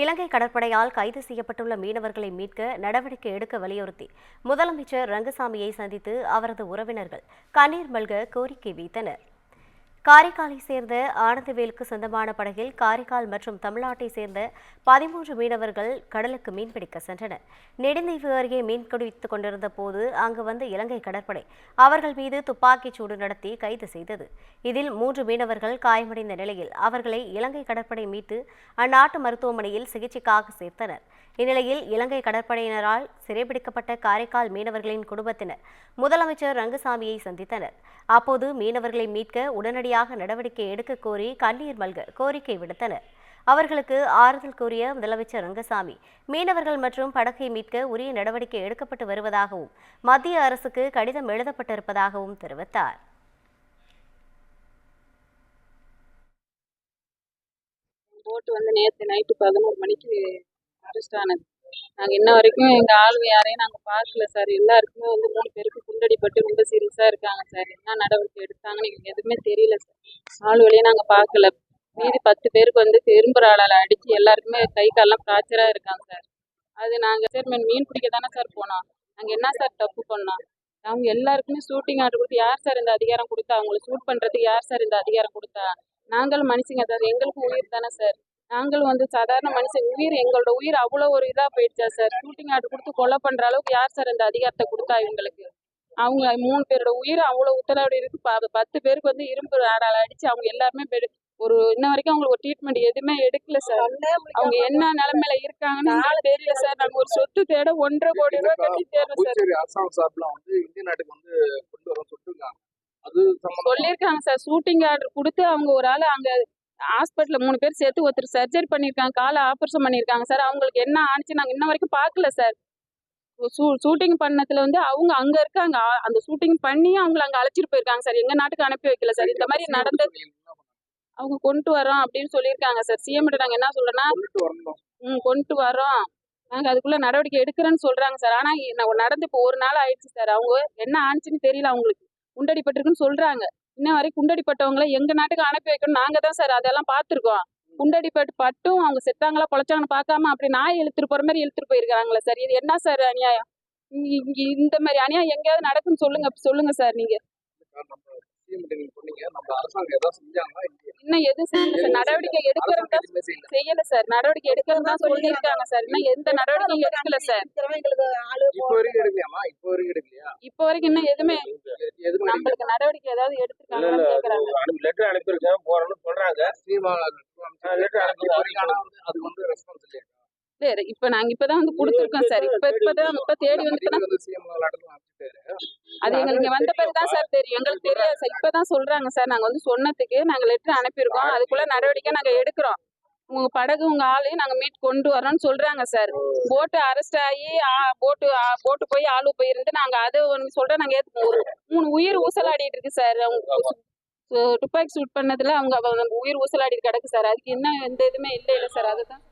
இலங்கை கடற்படையால் கைது செய்யப்பட்டுள்ள மீனவர்களை மீட்க நடவடிக்கை எடுக்க வலியுறுத்தி முதலமைச்சர் ரங்கசாமியை சந்தித்து அவரது உறவினர்கள் கண்ணீர் மல்க கோரிக்கை வைத்தனர். காரைக்காலை சேர்ந்த ஆனந்தவேலுக்கு சொந்தமான படகில் காரைக்கால் மற்றும் தமிழ்நாட்டை சேர்ந்த பதிமூன்று மீனவர்கள் கடலுக்கு மீன்பிடிக்க சென்றனர். நெடுந்தீவு அருகே மீன் குடித்துக் கொண்டிருந்த போது அங்கு வந்த இலங்கை கடற்படை அவர்கள் மீது துப்பாக்கிச் சூடு நடத்தி கைது செய்தது. இதில் மூன்று மீனவர்கள் காயமடைந்த நிலையில் அவர்களை இலங்கை கடற்படை மீட்டு அந்நாட்டு மருத்துவமனையில் சிகிச்சைக்காக சேர்த்தனர். இந்நிலையில் இலங்கை கடற்படையினரால் சிறைபிடிக்கப்பட்ட காரைக்கால் மீனவர்களின் குடும்பத்தினர் முதலமைச்சர் ரங்கசாமியை சந்தித்தனர். அப்போது மீனவர்களை மீட்க உடனடியாக நடவடிக்கை எடுக்க கோரி கண்ணீர் மல்க கோரிக்கை விடுத்தனர். அவர்களுக்கு ஆறுதல் கூறிய முதலமைச்சர் ரங்கசாமி மீனவர்கள் மற்றும் படகை மீட்க உரிய நடவடிக்கை எடுக்கப்பட்டு வருவதாகவும் மத்திய அரசுக்கு கடிதம் எழுதப்பட்டிருப்பதாகவும் தெரிவித்தார். போட்டு வந்து நேற்று நைட்டு பதினோரு மணிக்கு அரெஸ்ட் ஆனது நாங்கள் இன்ன வரைக்கும் எங்கள் ஆளுங்க யாரையும் நாங்கள் பார்க்கல சார். எல்லாருக்குமே வந்து மூணு பேருக்கு குண்டடிப்பட்டு ரொம்ப சீரியஸாக இருக்காங்க சார். என்ன நடவடிக்கை எடுத்தாங்கன்னு எங்களுக்கு எதுவுமே தெரியல சார். ஆள் வழியை நாங்கள் பார்க்கல. மீதி பத்து பேருக்கு வந்து பெரும்புறாளால் அடித்து எல்லாருக்குமே கை காலெல்லாம் ஃப்ராக்சராக இருக்காங்க சார். அது நாங்கள் சார் மீன் மீன் பிடிக்க தானே சார் போனோம். நாங்கள் என்ன சார் தப்பு பண்ணோம்? அவங்க எல்லாருக்குமே ஷூட்டிங் ஆர்டர் கொடுத்து யார் சார் இந்த அதிகாரம் கொடுத்தா? அவங்களை ஷூட் பண்ணுறதுக்கு யார் சார் இந்த அதிகாரம் கொடுத்தா? நாங்களும் மனுஷங்க சார். எங்களுக்கும் உயிர் தானே சார். நாங்களும் வந்து சாதாரண மனுஷன். உயிர் எங்களோட உயிர் அவ்வளோ ஒரு இதாக போயிடுச்சா சார்? ஷூட்டிங் ஆர்டர் கொடுத்து கொலை பண்ணுற அளவுக்கு யார் சார் இந்த அதிகாரத்தை கொடுத்தா இவங்களுக்கு? அவங்க மூணு பேரோட உயிர் அவ்வளோ உத்தரவாடி இருக்கு. பத்து பேருக்கு வந்து இரும்பு ஆடால அடிச்சு அவங்க எல்லாருமே ஒரு இன்ன வரைக்கும் அவங்களுக்கு ஒரு ட்ரீட்மெண்ட் எதுவுமே எடுக்கல சார். அவங்க என்ன நிலைமையில இருக்காங்கன்னு தெரியல சார். நாங்க ஒரு சொத்து தேட ஒன்றரை கோடி ரூபாய் கட்டி தேடுறோம் சார். அரசாங்க சார்பில் வந்து இந்திய நாட்டுக்கு வந்து கொண்டு வர சொல்லிருக்காங்க அது சம்பந்தமா சொல்லியிருக்காங்க சார். ஷூட்டிங் ஆர்டர் கொடுத்து அவங்க ஒரு ஆள் அங்க ஹாஸ்பிட்டல்ல மூணு பேர் சேர்த்து ஒருத்தர் சர்ஜரி பண்ணியிருக்காங்க. காலை ஆப்ரேஷன் பண்ணியிருக்காங்க. சார் அவங்களுக்கு என்ன ஆனிச்சு நாங்க இன்ன வரைக்கும் பார்க்கல சார். ஷூட்டிங் பண்ணதுல வந்து அவங்க அங்க இருக்காங்க. அந்த ஷூட்டிங் பண்ணி அவங்கள அங்க அழைச்சிட்டு போயிருக்காங்க சார். எங்க நாட்டுக்கு அனுப்பி வைக்கல சார். இந்த மாதிரி நடந்த அவங்க கொண்டு வரோம் அப்படின்னு சொல்லியிருக்காங்க சார். சிஎம் நாங்க என்ன வரணும். ம் கொண்டு வரோம் நாங்க அதுக்குள்ள நடவடிக்கை எடுக்கிறேன்னு சொல்றாங்க சார். ஆனா இ- நான் நடந்து இப்போ ஒரு நாள் ஆயிடுச்சு சார். அவங்க என்ன ஆனிச்சுன்னு தெரியல அவங்களுக்கு. குண்டடிப்பட்டிருக்குன்னு சொல்றாங்க. இன்ன வரைக்கும் குண்டடிப்பட்டவங்களை எங்க நாட்டுக்கு அனுப்பி வைக்கணும்? நாங்க தான் சார் அதெல்லாம் பார்த்துருக்கோம். குண்டடிப்பட்டு பட்டும் அவங்க செத்தாங்களா பொழைச்சாங்கன்னு பார்க்காம அப்படி நாய் இழுத்துட்டு போற மாதிரி இழுத்துட்டு போயிருக்காங்களா சார். இது என்ன சார் அநியாயம்? இங்க இந்த மாதிரி அநியாயம் எங்கேயாவது நடக்குன்னு சொல்லுங்க சொல்லுங்க சார் நீங்க. இன்னும் எது சார். நடவடிக்கை எடுக்கிறது செய்யல. சார். நடவடிக்கை எடுக்கிறது தான் சொல்லியிருக்காங்க சார். இன்னும் எந்த நடவடிக்கையும் எடுக்கல சார். இப்போ வரைக்கும் எடுக்கலையாமா இப்போ வரைக்கும் எடுக்கலையா? இப்போ வரைக்கும் இன்னும் எதுவுமே. நம்மளுக்கு நடவடிக்கை ஏதாவது அனுப்பி லெட்டர் அனுப்பியிருக்கேன் போறேன்னு சொல்றாங்க. letter அனுப்பி- அது வந்து ரெஸ்பான்ஸ் இல்லையா? சரி இப்ப நாங்க இப்பதான் வந்து கொடுத்துருக்கோம் சார். இப்ப இப்பதான் இப்ப தேடி வந்து லெட்டர் அது எங்களுக்கு வந்த பிறகு தான் சார் தெரியும். எங்களுக்கு தெரியாது சார். இப்பதான் சொல்றாங்க சார். நாங்க வந்து சொன்னதுக்கு நாங்க லெட்டர் அனுப்பியிருக்கோம். அதுக்குள்ள நடவடிக்கை நாங்க எடுக்கிறோம். உங்க படகு உங்க ஆளையும் நாங்க மீட் கொண்டு வரோம்னு சொல்றாங்க சார். போட்டு அரெஸ்ட் ஆகி போட்டு போட்டு போய் ஆளு போயிருந்து நாங்க அதை ஒன்று சொல்றோம். நாங்க. ஒரு மூணு உயிர் ஊசலாடிட்டு இருக்கு சார். அவங்க துப்பாக்கி சூட் பண்ணதுல அவங்க உயிர் ஊசலாடி கிடக்கு சார். அதுக்கு என்ன எந்த இதுவுமே இல்லை இல்லை சார். அதுதான்.